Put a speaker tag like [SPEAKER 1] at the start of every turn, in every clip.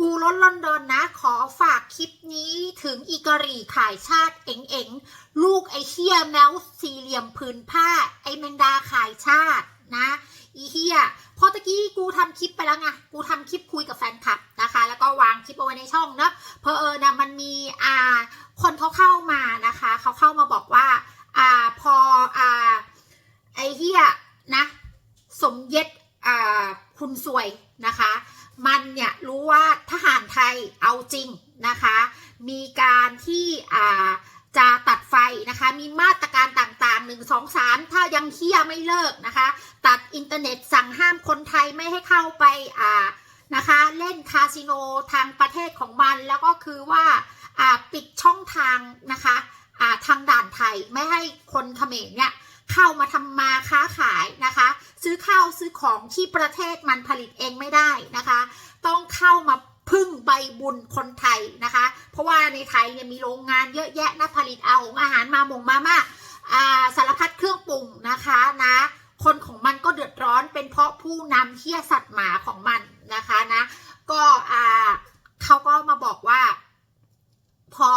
[SPEAKER 1] กูล้นลอนดอนนะ ขอฝากคลิปนี้ถึงอีกรีขายชาติเอ๋งเองๆ ลูกไอเฮียแมวสี่เหลี่ยมผืนผ้า ไอแมงดาขายชาตินะอีเฮียพอตะกี้กูทำคลิปไปแล้วไง กูทำคลิปคุยกับแฟนคลับนะคะ แล้วก็วางคลิปเอาไว้ในช่องเนอะเพอเออนะมันมีอ่าคนเขาเข้ามานะคะ เขาเข้ามาบอกว่าอ่าพออ่าไอเฮียนะ สมเย็ดอ่าคุณสวยนะคะ มันเนี่ยรู้ว่าทหารไทยเอาจริงนะคะ มีการที่อ่าจะตัดไฟนะคะ มีมาตรการต่างๆ 1 2 3 ถ้ายังเฮียไม่เลิกนะคะ ตัดอินเทอร์เน็ตสั่งห้ามคนไทยไม่ให้เข้าไปอ่านะคะเล่นคาสิโนทางประเทศของมันแล้วก็คือว่าอ่าปิดช่องทางนะคะอ่าทางด่านไทยไม่ให้คนเขมรเนี่ย เข้ามาทำมาค้าขายนะคะ ซื้อข้าวซื้อของที่ประเทศมันผลิตเองไม่ได้นะคะ ต้องเข้ามาพึ่งใบบุญคนไทยนะคะ เพราะว่าในไทยเนี่ยมีโรงงานเยอะแยะนะผลิตเอาของอาหารมาหมงมาม่าอ่าสารพัดเครื่องปรุงนะคะนะคนของมันก็เดือดร้อนเป็นเพราะผู้นำเที่ยสัตว์หมาของมันนะคะนะ ก็อ่าเขาก็มาบอกว่า พอ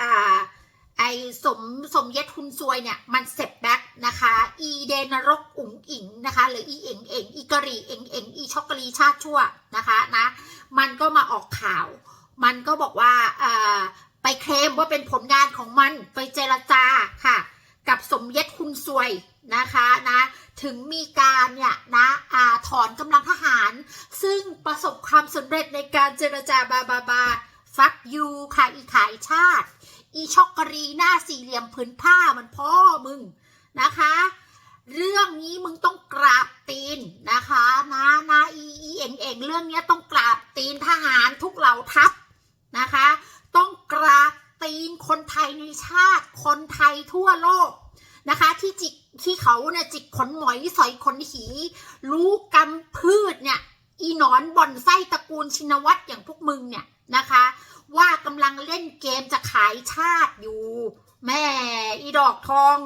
[SPEAKER 1] อ่าไอสมสมเย็ดทุนซวยเนี่ย มันเสร็จ อีเดนรกอุ๋งอิงนะคะ หรืออีเอ็งเอ็งอีกะรีเอ็งเอ็งอีช็อกโกแลตชาติชั่วนะคะนะมันก็มาออกข่าว มันก็บอกว่าอ่าไปเคลมว่าเป็นผลงานของมันไปเจรจาค่ะ กับสมเย็ดคุณซวยนะคะนะถึงมีการเนี่ยนะอาถอนกำลังทหาร ซึ่งประสบความสำเร็จในการเจรจาบาบาบาฟักยูค่ะอีขายชาติ อีช็อกกรีหน้าสี่เหลี่ยมผืนผ้ามันพ่อมึงนะคะ เรื่องนี้มึงต้องกราบตีนนะคะนะนะอีอีเอ็งเอ็งเรื่องนี้ต้องกราบตีนทหารทุกเหล่าทัพนะคะ ต้องกราบตีนคนไทยในชาติคนไทยทั่วโลกนะคะ ที่จิกที่เขาเนี่ยจิกขนหมอยสอยขนหี รู้กำพืชเนี่ยอีนอนบ่อนไส้ตระกูลชินวัตรอย่างพวกมึงเนี่ยนะคะ ว่ากำลังเล่นเกมจะขายชาติอยู่ แม่อีดอกทอง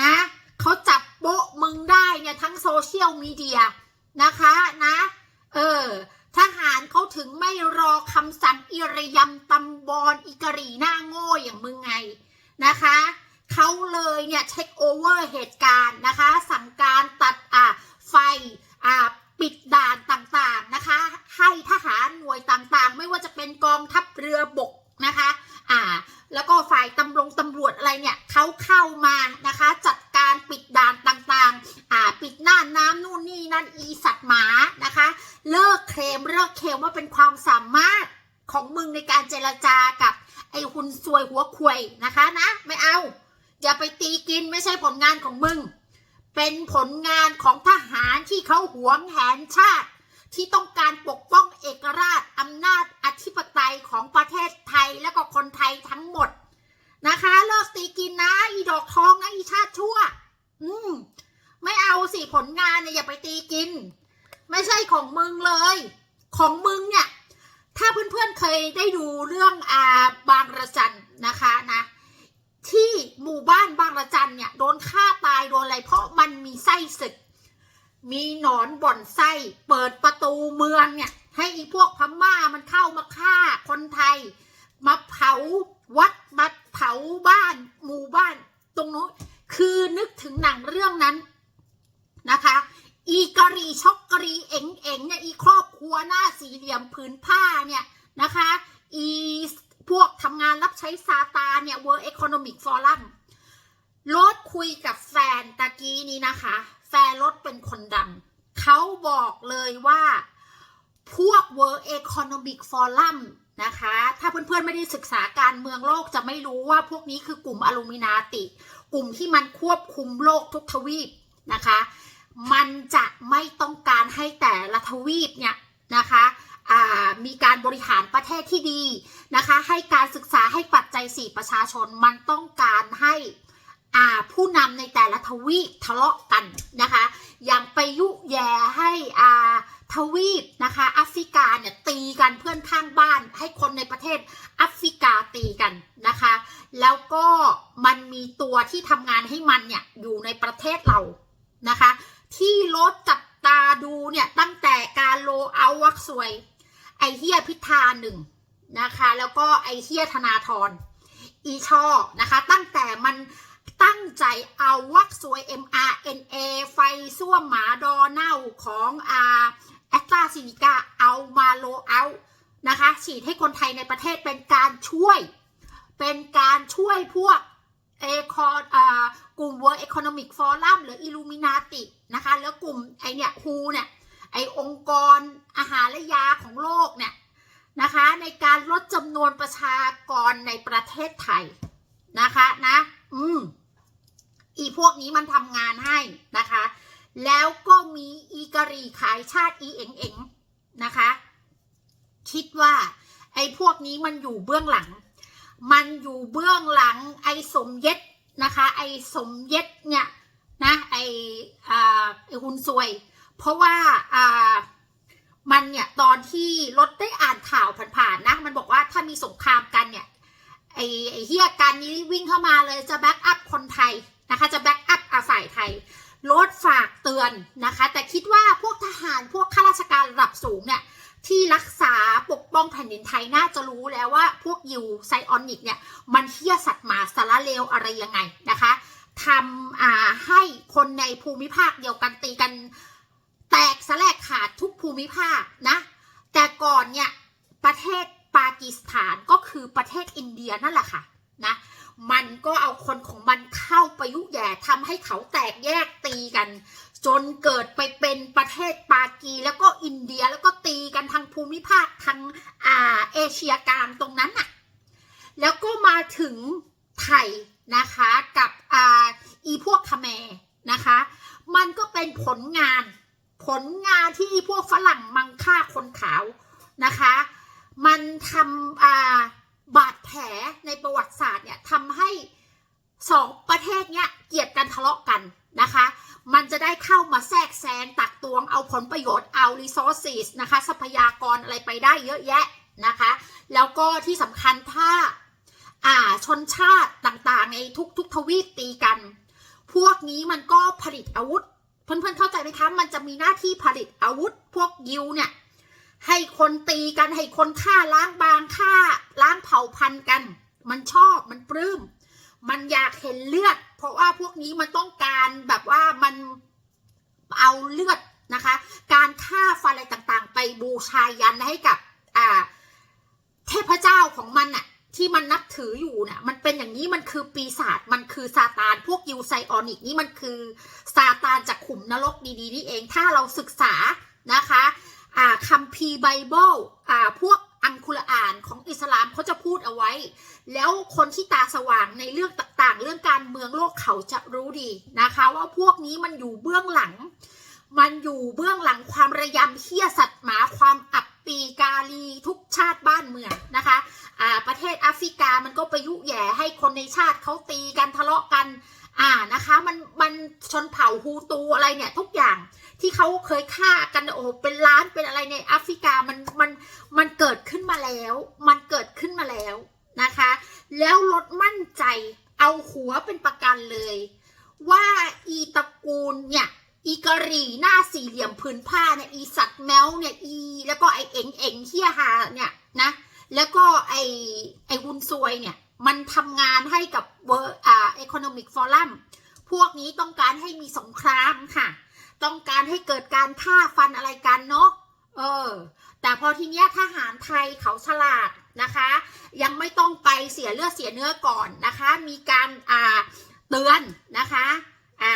[SPEAKER 1] นะเขาจับ โป๊ะมึงได้เนี่ยทั้งโซเชียลมีเดียนะคะนะเออทหารเขาถึงไม่รอคำสั่งอิระยำตำบอลอีกรีหน้าโง่อย่างมึงไงนะคะเขาเลยเนี่ยเช็คโอเวอร์เหตุการณ์นะคะ สั่งการตัดอ่าไฟอ่าปิดด่านต่างๆนะคะ ให้ทหารหน่วยต่างๆ ไม่ว่าจะเป็นกองทัพเรือบก นะคะ อ่า แล้วก็ฝ่ายตำรงตำรวจอะไรเนี่ยเขาเข้ามานะคะ จัดการปิดด่านต่างๆ อ่า ปิดหน้าน้ำนู่นนี่นั่นอีสัตว์หมานะคะ เลิกเคลมเลิกเคลมว่าเป็นความสามารถของมึงในการเจรจากับไอ้หุนซวยหัวควยนะคะนะ ไม่เอา อย่าไปตีกินไม่ใช่ผลงานของมึง เป็นผลงานของทหารที่เขาหวงแหนชาติ ที่ต้องการปกป้องเอกราชอำนาจอธิปไตยของประเทศไทยและก็คนไทยทั้งหมดนะคะ เลิกตีกินนะ อีดอกทองนะ อีชาติชั่ว อืม ไม่เอาสิผลงานเนี่ยอย่าไปตีกิน ไม่ใช่ของมึงเลย ของมึงเนี่ย ถ้าเพื่อนๆเคยได้ดูเรื่องอาบางระจันนะคะนะ ที่หมู่บ้านบางระจันเนี่ย โดนฆ่าตายโดนอะไรเพราะมันมีไส้ศึก มีหนอนบ่อนไส้ เปิดประตูเมืองเนี่ย ให้อีพวกพม่ามันเข้ามาฆ่าคนไทย มาเผาวัดมาเผาบ้าน หมู่บ้าน ตรงนู้นคือนึกถึงหนังเรื่องนั้นนะคะ อีกรีช็อกกรีเอ๋งเอ๋งเนี่ยอีครอบครัวหน้าสี่เหลี่ยมผืนผ้าเนี่ยนะคะ อีพวกทำงานรับใช้ซาตาเนี่ย World Economic Forum รถคุยกับแฟนตะกี้นี้นะคะ แฟนรถเป็นคนดำเขาบอกเลยว่าพวก World Economic Forum นะคะ ถ้าเพื่อนๆไม่ได้ศึกษาการเมืองโลกจะไม่รู้ว่าพวกนี้คือกลุ่มอลูมินาติ กลุ่มที่มันควบคุมโลกทุกทวีปนะคะ มันจะไม่ต้องการให้แต่ละทวีปเนี่ยนะคะมีการบริหารประเทศที่ดีนะคะ ให้การศึกษาให้ปัจจัยสี่ประชาชนมันต้องการให้ ผู้นำในแต่ละทวีปทะเลาะกันนะคะ อย่างไปยุแย่ให้อาทวีปนะคะแอฟริกาเนี่ยตีกันเพื่อนข้างบ้านให้คนในประเทศแอฟริกาตีกันนะคะ แล้วก็มันมีตัวที่ทำงานให้มันเนี่ยอยู่ในประเทศเรานะคะ ที่รถจับตาดูเนี่ยตั้งแต่การโลเอาวักสวยไอไอเฮียพิธาหนึ่งนะคะ แล้วก็ไอเฮียธนาธรอีช่อนะคะ ตั้งแต่มัน ตั้งใจเอาวัคซวย mRNA ไฟส้วมหมาดอเน่าของอาแอสตราซินิกาเอามาโลเอานะคะ ฉีดให้คนไทยในประเทศเป็นการช่วย เป็นการช่วยพวกเอคอนกลุ่ม World Economic Forum หรือ Illuminati นะคะ แล้วกลุ่มไอเนี่ยฮูเนี่ยไอองค์กรอาหารและยาของโลกเนี่ยนะคะในการลดจำนวนประชากรในประเทศไทยนะคะนะอืมอีพวกนี้มันทำงานให้นะคะ แล้วก็มีอีกรีขายชาติอีเอ็งเอ็งนะคะ คิดว่า ไอ้พวกนี้มันอยู่เบื้องหลัง มันอยู่เบื้องหลัง ไอ้สมเย็ดนะคะ ไอ้สมเย็ดเนี่ยนะ ไอ้อ่าไอ้หุนซวย เพราะว่าอ่ามันเนี่ยตอนที่รถได้อ่านข่าวผ่านๆนะ มันบอกว่าถ้ามีสงครามกันเนี่ย ไอ้ไอ้เฮียการนี้วิ่งเข้ามาเลยจะแบ็กอัพคนไทยนะคะจะแบ็กอัพอาฝ่ายไทยรถฝากเตือนนะคะ แต่คิดว่าพวกทหารพวกข้าราชการระดับสูงเนี่ยที่รักษาปกป้องแผ่นดินไทยน่าจะรู้แล้วว่าพวกยูไซออนิกเนี่ยมันเฮี้ยสัตว์หมาสารเลวอะไรยังไงนะคะทำให้คนในภูมิภาคเดียวกันตีกัน แตกสลกขาดทุกภูมิภาคนะ แต่ก่อนเนี่ยประเทศ ปากีสถานก็คือประเทศอินเดียนั่นแหละค่ะนะมันก็เอาคนของมันเข้าไปยุแย่ทำให้เขาแตกแยกตีกัน จนเกิดไปเป็นประเทศปากีแล้วก็อินเดียแล้วก็ตีกันทางภูมิภาคทางอ่าเอเชียกลางตรงนั้นน่ะแล้วก็มาถึงไทยนะคะกับอ่าอีพวกคแมนะคะ มันก็เป็นผลงาน ผลงานที่พวกฝรั่งมังค่าคนขาวนะคะ มันทำอ่าบาดแผลในประวัติศาสตร์เนี่ยทำให้สองประเทศเนี้ยเกลียดกันทะเลาะกันนะคะ มันจะได้เข้ามาแทรกแซงตักตวงเอาผลประโยชน์เอา resources นะคะ ทรัพยากรอะไรไปได้เยอะแยะนะคะ แล้วก็ที่สำคัญถ้าอ่าชนชาติต่างๆ ในทุกๆทวีปตีกัน พวกนี้มันก็ผลิตอาวุธ เพื่อนๆเข้าใจไหมคะ มันจะมีหน้าที่ผลิตอาวุธ พวกยิวเนี่ย ให้คนตีกันให้คนฆ่าล้างบางฆ่าล้างเผ่าพันธุ์กัน มันชอบมันปลื้มมันอยากเห็นเลือด เพราะว่าพวกนี้มันต้องการแบบว่ามันเอาเลือดนะคะ การฆ่าฟันอะไรต่างๆ ไปบูชายันให้กับอ่าเทพเจ้าของมันน่ะที่มันนับถืออยู่น่ะมันเป็นอย่างนี้มันคือปีศาจมันคือซาตานพวกยูไซออนิกนี่มันคือซาตานจากขุมนรกดีๆนี่เองถ้าเราศึกษานะคะ อ่าคัมภีร์ไบเบิลอ่าพวกอังคุรอานของอิสลามเขาจะพูดเอาไว้ แล้วคนที่ตาสว่างในเรื่องต่างๆ เรื่องการเมืองโลกเขาจะรู้ดีนะคะ ว่าพวกนี้มันอยู่เบื้องหลัง มันอยู่เบื้องหลังความระยำเฮี้ยสัตว์หมาความอับปีกาลีทุกชาติบ้านเมืองนะคะอ่าประเทศแอฟริกามันก็ไปยุแย่ให้คนในชาติเขาตีกันทะเลาะกัน อ่านะคะมันมันชนเผ่าฮูตูอะไรเนี่ยทุกอย่างที่เขาเคยฆ่ากันโอ้โหเป็นล้านเป็นอะไรในแอฟริกามันมันมันเกิดขึ้นมาแล้ว มันเกิดขึ้นมาแล้วนะคะ แล้วรถมั่นใจเอาหัวเป็นประกันเลย ว่าอีตระกูลเนี่ยอีกะรี่หน้าสี่เหลี่ยมผืนผ้าเนี่ยอีสัตว์แมวเนี่ยอี แล้วก็ไอเอ็งเอ็งเฮียหาเนี่ยนะแล้วก็ไอไอวุนซวยเนี่ยมันทำงานให้กับเวอร์อ่า Economic Forum พวกนี้ต้องการให้มีสงครามค่ะ ต้องการให้เกิดการฆ่าฟันอะไรกันเนาะเออ แต่พอทีเนี้ยทหารไทยเขาฉลาดนะคะ ยังไม่ต้องไปเสียเลือดเสียเนื้อก่อนนะคะ มีการอ่าเตือนนะคะอ่า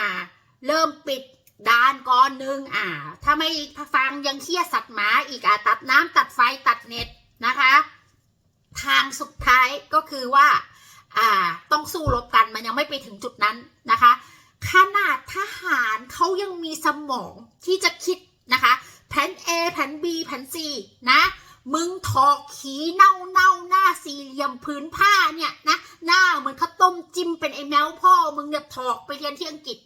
[SPEAKER 1] เริ่มปิดด่านก่อนหนึ่งอ่า ถ้าไม่ฟังยังเคี่ยสัตว์หมาอีกอะตัดน้ำตัดไฟตัดเน็ตนะคะ ทางสุดท้ายก็คือว่า อ่าต้องสู้รบกันมันยังไม่ไปถึงจุดนั้นนะคะ ขนาดทหารเขายังมีสมองที่จะคิดนะคะแผน A แผน B แผน C นะมึงถอกขีเน่าเน่าหน้าสี่เหลี่ยมพื้นผ้าเนี่ยนะหน้าเหมือนข้าวต้มจิ้มเป็นไอ้แมวพ่อมึงเนี่ยถอกไปเรียนที่อังกฤษ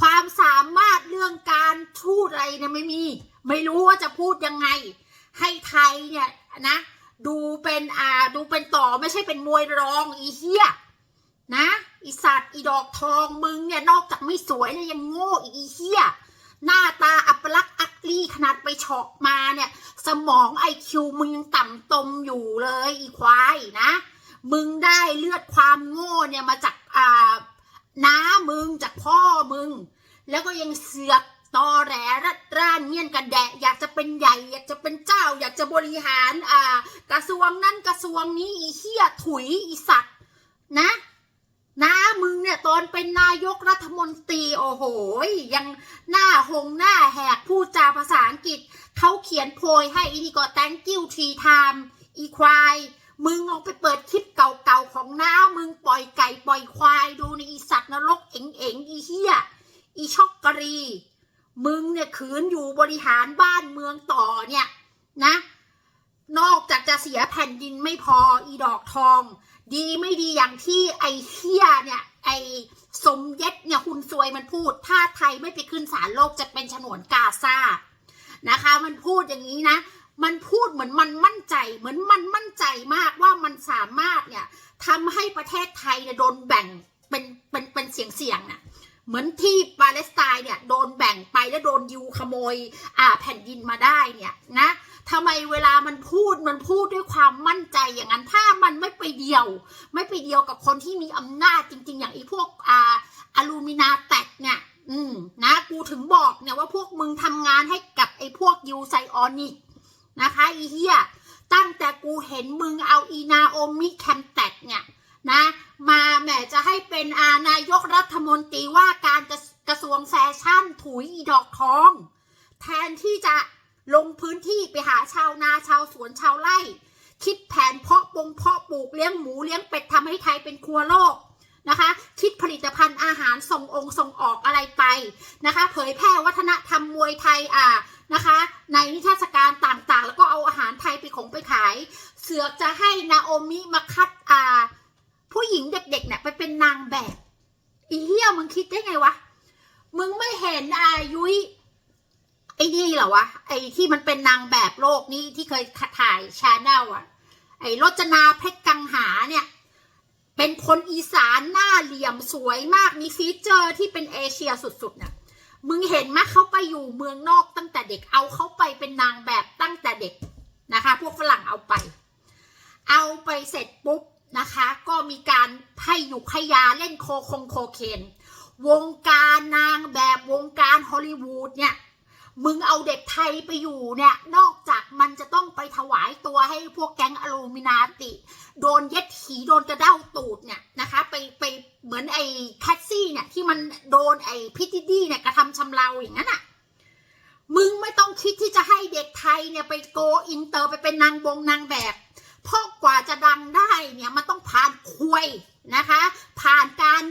[SPEAKER 1] ความสามารถเรื่องการพูดอะไรเนี่ยไม่มี ไม่รู้ว่าจะพูดยังไง ให้ไทยเนี่ยนะ ดูเป็นอ่าดูเป็นต่อไม่ใช่เป็นมวยรองอีเหี้ยนะอีสัตว์อีดอกทองมึงเนี่ยนอกจากไม่สวยเนี่ยยังโง่อีกอีเหี้ยหน้าตาอัปลักษณ์อักลีขนาดไปเฉาะมาเนี่ย สมองไอคิวมึงยังต่ำตมอยู่เลยอีควายนะ มึงได้เลือดความโง่เนี่ยมาจากอ่าน้ามึงจากพ่อมึง แล้วก็ยังเสือก ตอแหลรัดร่านเงียนกันแดะอยากจะเป็นใหญ่ อยากจะเป็นเจ้า อยากจะบริหารอ่ากระทรวงนั้นกระทรวงนี้อีเหี้ยถุยอีสัตว์นะน้ามึงเนี่ยตอนเป็นนายกรัฐมนตรีโอ้โหยังหน้าหงหน้าแหกพูดจาภาษาอังกฤษเขาเขียนโพยให้อีนี่ก็ thank you three time อีควายมึงลองไปเปิดคลิปเก่าๆของน้ามึงปล่อยไก่ปล่อยควายดูในอีสัตว์นรกเอ๋งๆอีเหี้ยอีช็อกกรี มึงเนี่ยขืนอยู่บริหารบ้านเมืองต่อเนี่ยนะ นอกจากจะเสียแผ่นดินไม่พออีดอกทอง ดีไม่ดีอย่างที่ไอเฮียเนี่ย ไอสมเย็ดเนี่ยคุณซวยมันพูด ถ้าไทยไม่ไปขึ้นศาลโลกจะเป็นฉนวนกาซานะคะ มันพูดอย่างนี้นะ มันพูดเหมือนมันมั่นใจ เหมือนมันมั่นใจมากว่ามันสามารถเนี่ยทำให้ประเทศไทยเนี่ยโดนแบ่งเป็นเป็นเป็นเสียงเสียงๆน่ะ เหมือนที่ปาเลสไตน์เนี่ยโดนแบ่งไปแล้วโดนยูขโมยอ่าแผ่นดินมาได้เนี่ยนะทำไมเวลามันพูดมันพูดด้วยความมั่นใจอย่างนั้นถ้ามันไม่ไปเดียว ไม่ไปเดียวกับคนที่มีอำนาจจริง ๆ อย่างไอ้พวกอ่าอลูมินาแตกเนี่ยอืมนะกูถึงบอกเนี่ยว่าพวกมึงทำงานให้กับไอ้พวกยูไซออนิกนะคะอีเฮียตั้งแต่กูเห็นมึงเอาอีนาโอมิแคมแตกเนี่ยนะ มาแหมจะให้เป็นอานายกรัฐมนตรีว่าการกระกระทรวงแฟชั่นถุยดอกทอง แทนที่จะลงพื้นที่ไปหาชาวนาชาวสวนชาวไร่ คิดแผนเพาะปงเพาะปลูกเลี้ยงหมูเลี้ยงเป็ดทำให้ไทยเป็นครัวโลกนะคะ คิดผลิตภัณฑ์อาหารส่งองค์ส่งออกอะไรไปนะคะ เผยแพร่วัฒนธรรมมวยไทยอ่านะคะ ในนิทรรศการต่างๆ แล้วก็เอาอาหารไทยไปของไปขาย เสือกจะให้นาโอมิมาคัดอ่า ผู้หญิงเด็กๆเนี่ยไปเป็นนางแบบอีเหี้ยมึงคิดได้ไงวะ มึงไม่เห็นอายุยไอ้นี่เหรอวะ ไอ้ที่มันเป็นนางแบบโลกนี้ที่เคยถ่ายชาแนลอะไอ้รจนาเพชรกังหาเนี่ย เป็นคนอีสานหน้าเหลี่ยมสวยมากมีฟีเจอร์ที่เป็นเอเชียสุดๆน่ะมึงเห็นไหมเขาไปอยู่เมืองนอกตั้งแต่เด็กเอาเขาไปเป็นนางแบบตั้งแต่เด็กนะคะ พวกฝรั่งเอาไป เอาไปเสร็จปุ๊บ นะคะ ก็มีการให้อยู่ขยาเล่นโคคงโคเคน วงการนางแบบวงการฮอลลีวูดเนี่ย มึงเอาเด็กไทยไปอยู่เนี่ย นอกจากมันจะต้องไปถวายตัวให้พวกแก๊งอลูมินาติ โดนเย็ดขีโดนกระเด้าตูดเนี่ยนะคะ ไปไปเหมือนไอ้แคทซี่เนี่ยที่มันโดนไอ้พิติดี้เนี่ยกระทำชำเราอย่างนั้นอะมึงไม่ต้องคิดที่จะให้เด็กไทยเนี่ยไปโกอินเตอร์ไปเป็นนางบงนางแบบ เพราะกว่าจะดังได้เนี่ยมันต้องผ่านควยนะคะ ผ่านการ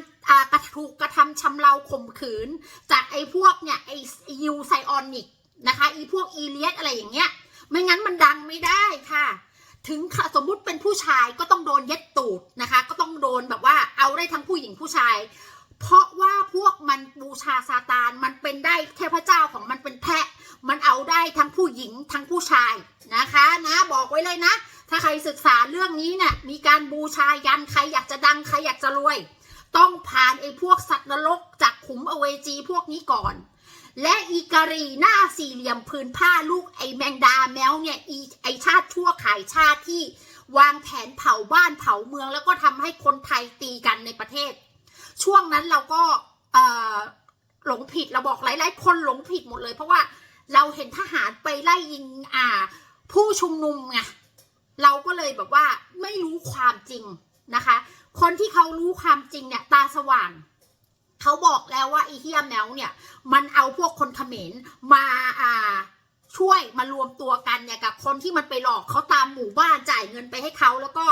[SPEAKER 1] กระถูกกระทำชำเราข่มขืน จากไอ้พวกเนี่ยไอ้ยูไซออนิกนะคะอีพวกอีเลียสอะไรอย่างเงี้ย ไม่งั้นมันดังไม่ได้ค่ะ ถึงสมมุติเป็นผู้ชายก็ต้องโดนเย็ดตูดนะคะ ก็ต้องโดนแบบว่าเอาได้ทั้งผู้หญิงผู้ชาย เพราะว่าพวกมันบูชาซาตานมันเป็นได้เทพเจ้าของมันเป็นแพะ มันเอาได้ทั้งผู้หญิงทั้งผู้ชายนะคะนะบอกไว้เลยนะ ถ้าใครศึกษาเรื่องนี้เนี่ยมีการบูชายันใครอยากจะดังใครอยากจะรวย ต้องผ่านไอ้พวกสัตว์นรกจากขุมอเวจีพวกนี้ก่อน และอีการีหน้าสี่เหลี่ยมพื้นผ้าลูกไอ้แมงดาแมวเนี่ยอีไอชาติชั่วขายชาติที่วางแผนเผาบ้านเผาเมือง แล้วก็ทำให้คนไทยตีกันในประเทศ ช่วงนั้นเราก็หลงผิดเราบอกหลาย ๆ คนหลงผิดหมดเลยเพราะว่า เราเห็นทหารไปไล่ยิงอ่า ผู้ชุมนุมไงเราก็เลยแบบว่าไม่รู้ความจริงนะคะ คนที่เขารู้ความจริงเนี่ยตาสว่างเขาบอกแล้วว่าไอเฮียแมวเนี่ย มันเอาพวกคนเขมรมาอ่าช่วยมารวมตัวกันเนี่ยกับคนที่มันไปหลอกเขาตามหมู่บ้านจ่ายเงินไปให้เขาแล้วก็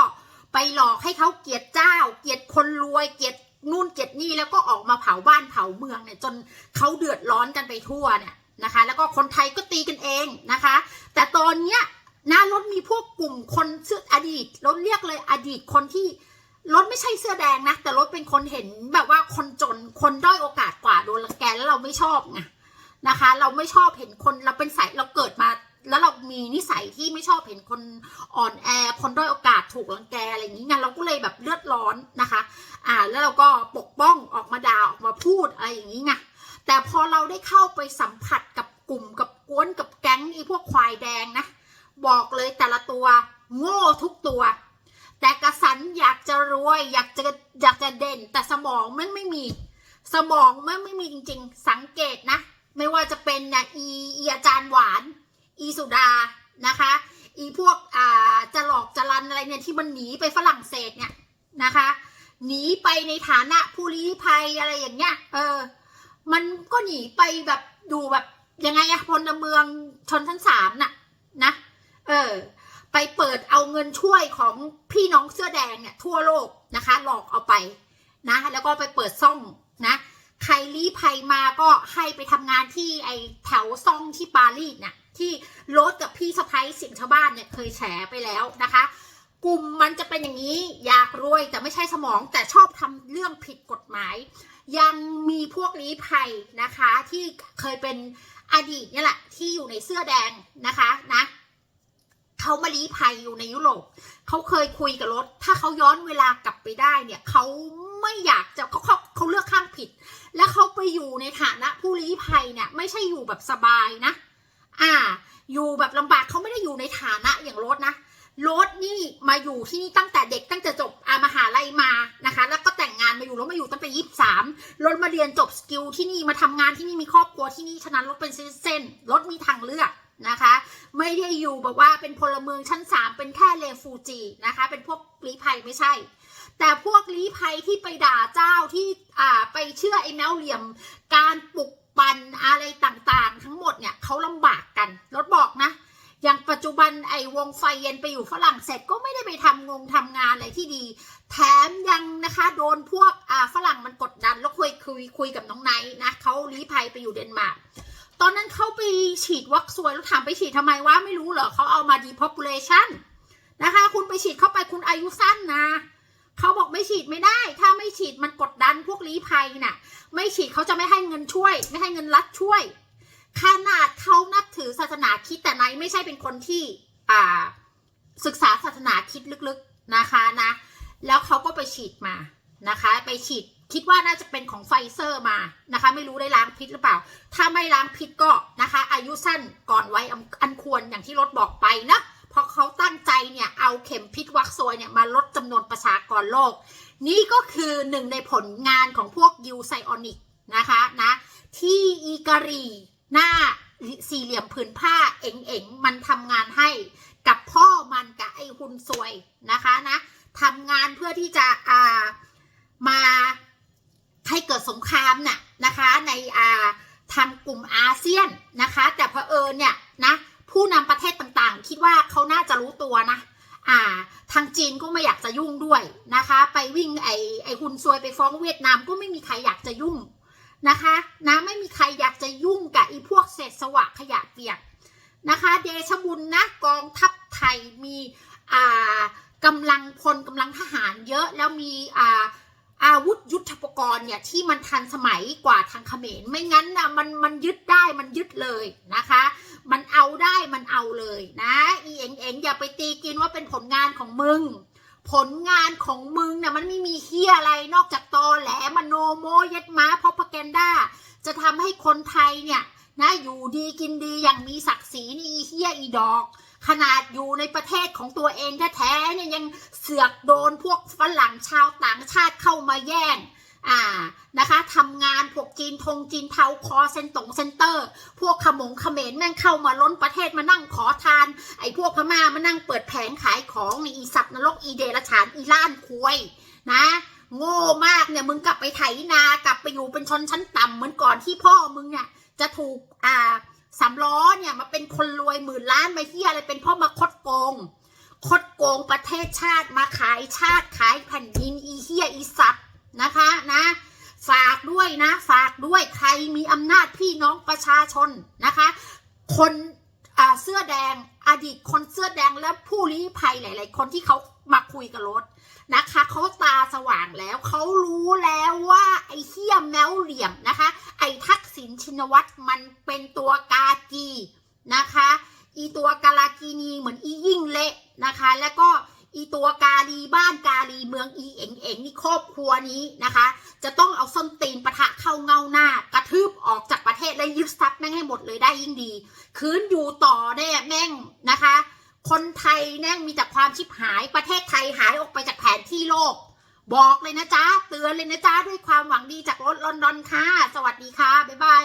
[SPEAKER 1] ไปหลอกให้เขาเกลียดเจ้า เกลียดคนรวยเกลียดนู่นเกลียดนี่แล้วก็ออกมาเผาบ้านเผาเมืองเนี่ยจนเขาเดือดร้อนกันไปทั่วเนี่ย นะคะ แล้วก็คนไทยก็ตีกันเองนะคะ แต่ตอนเนี้ยนะรถมีพวกกลุ่มคนเสื้ออดีตรถเรียกเลยอดีตคนที่รถไม่ใช่เสื้อแดงนะ แต่รถเป็นคนเห็นแบบว่าคนจนคนด้อยโอกาสกว่าโดนรังแกแล้วเราไม่ชอบไงนะคะ เราไม่ชอบเห็นคนเราเป็นสายเราเกิดมา แล้วเรามีนิสัยที่ไม่ชอบเห็นคนอ่อนแอคนด้อยโอกาสถูกรังแกอะไรอย่างนี้ไงเราก็เลยแบบเลือดร้อนนะคะ อ่าแล้วเราก็ปกป้องออกมาด่าออกมาพูดอะไรอย่างนี้ไง แต่พอเราได้เข้าไปสัมผัสกับกลุ่มกับกวนกับแก๊งอีพวกควายแดงนะ บอกเลยแต่ละตัวโง่ทุกตัว แต่กระสันอยากจะรวย อยากจะอยากจะเด่น แต่สมองมันไม่มี สมองมันไม่มีจริงๆ สังเกตนะ ไม่ว่าจะเป็นเนี่ยอีอีอาจารย์หวาน อีสุดานะคะ อีพวกอ่าจะหลอกจะรันอะไรเนี่ยที่มันหนีไปฝรั่งเศสเนี่ยนะคะหนีไปในฐานะผู้ลี้ภัยอะไรอย่างเงี้ย เออ มันก็หนีไปแบบดูแบบยังไงอะพลเมืองชนชั้นสามน่ะนะเออ ไปเปิดเอาเงินช่วยของพี่น้องเสื้อแดงเนี่ยทั่วโลกนะคะ หลอกเอาไปนะ แล้วก็ไปเปิดซ่องนะใครลี้ภัยมาก็ให้ไปทำงานที่ไอแถวซ่องที่ปารีสเนี่ยที่โรถกับพี่สะพ้ยเสียงชาวบ้านเนี่ยเคยแฉไปแล้วนะคะ กลุ่มมันจะเป็นอย่างนี้อยากรวยแต่ไม่ใช่สมองแต่ชอบทำเรื่องผิดกฎหมาย ยังมีพวกลี้ภัยนะคะ ที่เคยเป็นอดีตนี่แหละ ที่อยู่ในเสื้อแดงนะคะนะเขามาลี้ภัยอยู่ในยุโรปเขาเคยคุยกับรถ ถ้าเขาย้อนเวลากลับไปได้เนี่ยเขาไม่อยากจะเขาเขาเขาเลือกข้างผิด แล้วเขาไปอยู่ในฐานะผู้ลี้ภัยเนี่ยไม่ใช่อยู่แบบสบายนะ อ่า อยู่แบบลำบากเขาไม่ได้อยู่ในฐานะอย่างรถนะ รถนี่มาอยู่ที่นี่ตั้งแต่เด็กตั้งแต่จบอามหาลัยมานะคะ แล้วก็แต่งงานมาอยู่รถมาอยู่ตั้งแต่ยี่สิบสามรถมาเรียนจบสกิลที่นี่มาทำงานที่นี่มีครอบครัวที่นี่ฉะนั้นรถเป็นเส้นรถมีทางเลือกนะคะ ไม่ได้อยู่แบบว่าเป็นพลเมืองชั้นสามเป็นแค่เลฟูจีนะคะ เป็นพวกลี้ภัยไม่ใช่ แต่พวกลี้ภัยที่ไปด่าเจ้าที่อ่าไปเชื่อไอ้แมวเหลี่ยม การปลุกปั่นอะไรต่างๆ ทั้งหมดเนี่ยเขาลำบากกันรถบอกนะ อย่างปัจจุบันไอ้วงไฟเย็นไปอยู่ฝรั่งเศสก็ไม่ได้ไปทำงงทำงานอะไรที่ดี แถมยังนะคะโดนพวกอ่าฝรั่งมันกดดันแล้วคุยคุยคุยกับน้องไนท์นะเขาลี้ภัยไปอยู่เดนมาร์กตอนนั้นเขาไปฉีดวัคซีนแล้วถามไปฉีดทำไมวะไม่รู้เหรอเขาเอามา depopulation นะคะ คุณไปฉีดเข้าไปคุณอายุสั้นนะเขาบอกไม่ฉีดไม่ได้ ถ้าไม่ฉีดมันกดดันพวกลี้ภัยน่ะ ไม่ฉีดเขาจะไม่ให้เงินช่วย ไม่ให้เงินรัฐช่วย ขนาดเขานับถือศาสนาคิดแต่ไนไม่ใช่เป็นคนที่อ่าศึกษาศาสนาคิดลึกๆนะคะนะ แล้วเขาก็ไปฉีดมานะคะ ไปฉีดคิดว่าน่าจะเป็นของไฟเซอร์มานะคะ ไม่รู้ได้ล้างพิษหรือเปล่า ถ้าไม่ล้างพิษก็นะคะ อายุสั้นก่อนไว้อันควรอย่างที่รถบอกไปนะเพราะเขาตั้งใจเนี่ยเอาเข็มพิษวัคซวยเนี่ยมาลดจำนวนประชากรโลก นี่ก็คือหนึ่งในผลงานของพวกยูไซออนิกนะคะนะที่อีการี หน้าสี่เหลี่ยมผืนผ้าเอ๋งๆมันทำงานให้กับพ่อมันกับไอ้หุนซวยนะคะนะทำงานเพื่อที่จะอ่ามาให้เกิดสงครามน่ะนะคะในอ่าทางกลุ่มอาเซียนนะคะ แต่เผอิญเนี่ยนะผู้นำประเทศต่างๆ คิดว่าเขาน่าจะรู้ตัวนะอ่าทางจีนก็ไม่อยากจะยุ่งด้วยนะคะ ไปวิ่งไอไอหุนซวยไปฟ้องเวียดนามก็ไม่มีใครอยากจะยุ่ง นะคะนะไม่มีใครอยากจะยุ่งกับอีพวกเศษสวะขยะเปียกนะคะ เดชบุญนะกองทัพไทยมีอ่ากำลังพลกำลังทหารเยอะแล้วมีอ่าอาวุธยุทโธปกรณ์เนี่ยที่มันทันสมัยกว่าทางเขมรไม่งั้นนะมันมันยึดได้มันยึดเลยนะคะ มันเอาได้มันเอาเลยนะอีเอ็งเอ็งอย่าไปตีกินว่าเป็นผลงานของมึง ผลงานของมึงเนี่ยมันไม่มีเฮียอะไรนอกจากตอแหลมโนโมเย็ดม้าพอพแกนด้า จะทำให้คนไทยเนี่ยนะอยู่ดีกินดีอย่างมีศักดิ์ศรีนี่เฮียอีดอก ขนาดอยู่ในประเทศของตัวเองแท้ๆเนี่ยยังเสือกโดนพวกฝรั่งชาวต่างชาติเข้ามาแย่ง อ่านะคะทำงานพวกจีนทงจีนเทาคอเซนตงเซนเตอร์ พวกขมงเขมรแม่งเข้ามาล้นประเทศมานั่งขอทาน ไอ้พวกพม่ามานั่งเปิดแผงขายของในอีสัตว์นรกอีเดรฉานอีล่านควยนะโง่มากเนี่ยมึงกลับไปไถนากลับไปอยู่เป็นชนชั้นต่ำเหมือนก่อนที่พ่อมึงเนี่ยจะถูกอ่าสามล้อเนี่ยมาเป็นคนรวยหมื่นล้านมาเฮียอะไรเป็นพ่อมาคดโกงคดโกงประเทศชาติมาขายชาติขายแผ่นดินอีเฮียอีสัตว์ นะคะนะ ฝากด้วยนะ ฝากด้วยใครมีอำนาจพี่น้องประชาชนนะคะ คนเสื้อแดงอดีตคนเสื้อแดงและผู้ลี้ภัยหลาย ๆ คนที่เขามาคุยกับรถนะคะเขาตาสว่างแล้วเขารู้แล้วว่าไอ้เฮียแมวเหลี่ยมนะคะ ไอ้ทักษิณชินวัตรมันเป็นตัวกากีนะคะ อีตัวกาลากินีเหมือนอียิ่งเละนะคะ แล้วก็ อีตัวกาลีบ้านกาลีเมืองอีเอ๋งเอ๋งนี่ครอบครัวนี้นะคะ จะต้องเอาส้นตีนปะทะเข้าเงาหน้ากระทืบออกจากประเทศและยึดทรัพย์แม่งให้หมดเลยได้ยิ่งดี คืนอยู่ต่อแน่แม่งนะคะ คนไทยแน่งมีแต่ความชิบหายประเทศไทยหายออกไปจากแผนที่โลก บอกเลยนะจ๊ะเตือนเลยนะจ๊ะด้วยความหวังดีจากรถลอนดอนค่ะ สวัสดีค่ะบ๊ายบาย